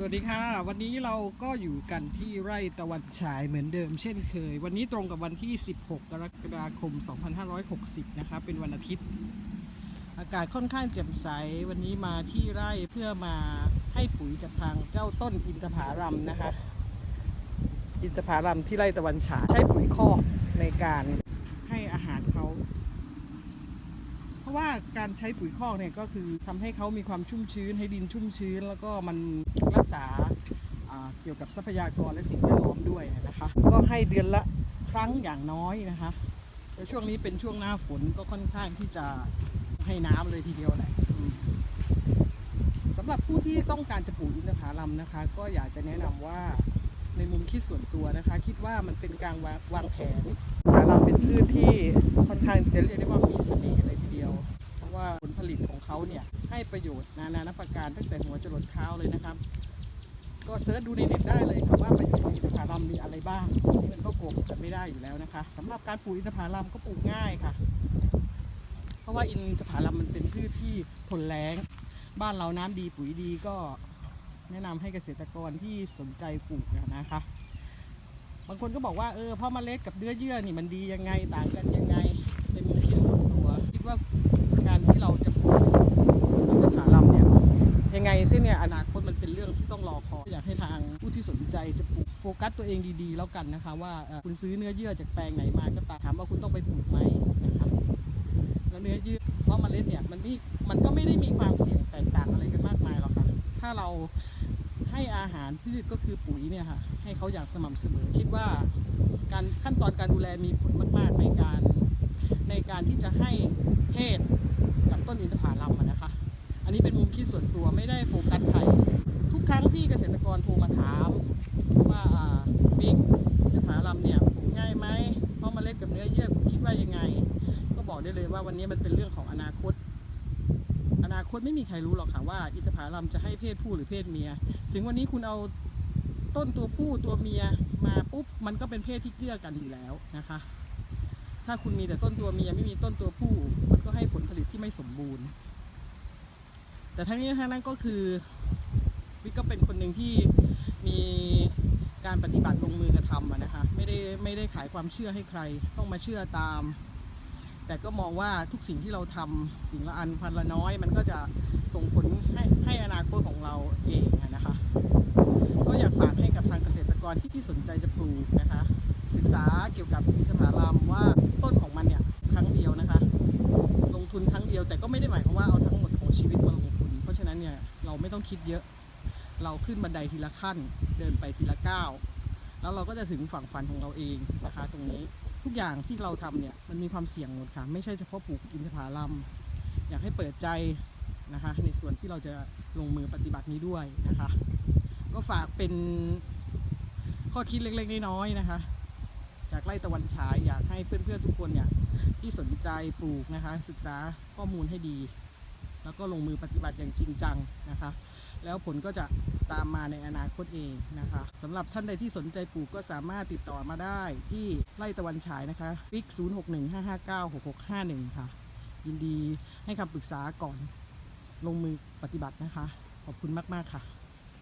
สวัสดีค่ะ วันนี้เราก็อยู่กันที่ไร่ตะวันฉายเหมือนเดิมเช่นเคย วันนี้ตรงกับวันที่ 16 กรกฎาคม 2560 นะคะเป็นวันอาทิตย์ อากาศค่อนข้างแจ่มใส วันนี้มาที่ไร่เพื่อมาให้ปุ๋ยกับทางเจ้าต้นอินทผารัมนะคะ อินทผารัมที่ไร่ตะวันฉายใช้ปุ๋ยคอกในการให้อาหารเขา เพ ราะว่าการใช้ปุ๋ยคอกเนี่ยก็คือทำให้เขามีความชุ่มชื้น ให้ดินชุ่มชื้น แล้วก็มันรักษาเกี่ยวกับทรัพยากรและสิ่งแวดล้อมด้วยนะคะ ก็ให้เดือนละครั้งอย่างน้อยนะคะแต่ช่วงนี้เป็นช่วงหน้าฝนก็ค่อนข้างที่จะให้น้ำเลยทีเดียวแหละสำหรับผู้ที่ต้องการจะปลูกอินทผลัมนะคะ ก็อยากจะแนะนำว่าในมุมคิดส่วนตัวนะคะ คิดว่ามันเป็นการวางวางแผนอินทผลัมเป็นพืชที่ค่อนข้างจะเรียกได้ว่ามีเสน่ห์เลยทีเดีย ว่าผลผลิตของเขาเนี่ยให้ประโยชน์นานานับประการตั้งแต่หัวจรดเท้าเลยนะครับ ก็เซิร์ชดูในเน็ตได้เลยครับว่าประโยชน์ของอินทผลัมมีอะไรบ้างมันก็โกงกันไม่ได้อยู่แล้วนะคะสำหรับการปลูกอินทผลัมก็ปลูกง่ายค่ะ เพราะว่าอินทผลัมมันเป็นพืชที่ทนแล้ง บ้านเราน้ำดีปุ๋ยดีก็แนะนำให้เกษตรกรที่สนใจปลูกนะคะบางคนก็บอกว่าเออเพราะเมล็ดกับเนื้อเยื่อนี่มันดียังไงต่างกันยังไงในมุมคิดส่วนตัว คิดว่าการที่เราจะปลูกอินทผลัมเนี่ยยังไงเส้นเนี่ยอนาคตมันเป็นเรื่องที่ต้ องรออยากให้ทางผู้ที่สนใจจะปลูกโฟกัสตัวเองดีๆ แล้วกันนะคะ ว่าคุณซื้อเนื้อเยื่อจากแปลงไหนมาก็ตามถามว่าคุณต้องไปปลูกไหมนะคะแล้วเนื้อเยื่อเพราะเมล็ดเนี่ยมันมีมันก็ไม่ได้มีความเสี่ยงแตกต่างอะไรกันมากมายหรอกค่ะถ้าเราให้อาหารพืชก็คือปุ๋ยเนี่ยค่ะให้เขาอย่างสม่ำเสมอคิดว่าการขั้นตอนการดูแลมีผลมากๆในการในการที่จะให้เพศกับต้นอินทผลัมนะคะ อันนี้เป็นมุมคิดส่วนตัวไม่ได้โฟกัสใคร กรโทรมาถามว่าบิ๊กอินทผลัมเนี่ยปลูกง่ายไหมเพราะเมล็ดกับเนื้อเยื่อคิดว่ายังไง ก็บอกได้เลยว่าวันนี้มันเป็นเรื่องของอนาคต อนาคตไม่มีใครรู้หรอกค่ะว่าอินทผลัมจะให้เพศผู้หรือเพศเมีย ถึงวันนี้คุณเอาต้นตัวผู้ตัวเมียมาปุ๊บมันก็เป็นเพศที่เกื้อกันอยู่แล้วนะคะ ถ้าคุณมีแต่ต้นตัวเมียไม่มีต้นตัวผู้ มันก็ให้ผลผลิตที่ไม่สมบูรณ์ แต่ทั้งนี้ทั้งนั้นก็คือ ก็เป็นคนหนึ่งที่มีการปฏิบัติลงมือกระทำนะคะไม่ได้ไม่ได้ขายความเชื่อให้ใครต้องมาเชื่อตาม แต่ก็มองว่าทุกสิ่งที่เราทำสิ่งละอันพันละน้อย มันก็จะส่งผลให้ให้อนาคตของเราเองนะคะก็อยากฝากให้กับทางเกษตรกรที่ที่สนใจจะปลูกนะคะศึกษาเกี่ยวกับอินทผลัมว่าต้นของมันเนี่ยครั้งเดียวนะคะลงทุนครั้งเดียวแต่ก็ไม่ได้หมายความว่าเอาทั้งหมดของชีวิตมาลงทุน เพราะฉะนั้นเนี่ยเราไม่ต้องคิดเยอะ เราขึ้นบันไดทีละขั้นเดินไปทีละก้าวแล้วเราก็จะถึงฝั่งฝันของเราเองนะคะ ตรงนี้ทุกอย่างที่เราทำเนี่ยมันมีความเสี่ยงหมดค่ะ ไม่ใช่เฉพาะปลูกอินทผลัมอยากให้เปิดใจนะคะ ในส่วนที่เราจะลงมือปฏิบัตินี้ด้วยนะคะ ก็ฝากเป็นข้อคิดเล็กๆน้อยๆนะคะ จากไร่ตะวันฉายอยากให้เพื่อนๆทุกคนเนี่ยที่สนใจปลูกนะคะ ศึกษาข้อมูลให้ดี แล้วก็ลงมือปฏิบัติอย่างจริงจังนะคะ แล้วผลก็จะตามมาในอนาคตเองนะคะสำหรับท่านใดที่สนใจปลูกก็สามารถติดต่อมาได้ที่ไร่ตะวันฉายนะคะฟิก 0615596651 ค่ะ ยินดีให้คำปรึกษาก่อนลงมือปฏิบัตินะคะ ขอบคุณมาก ๆ ค่ะ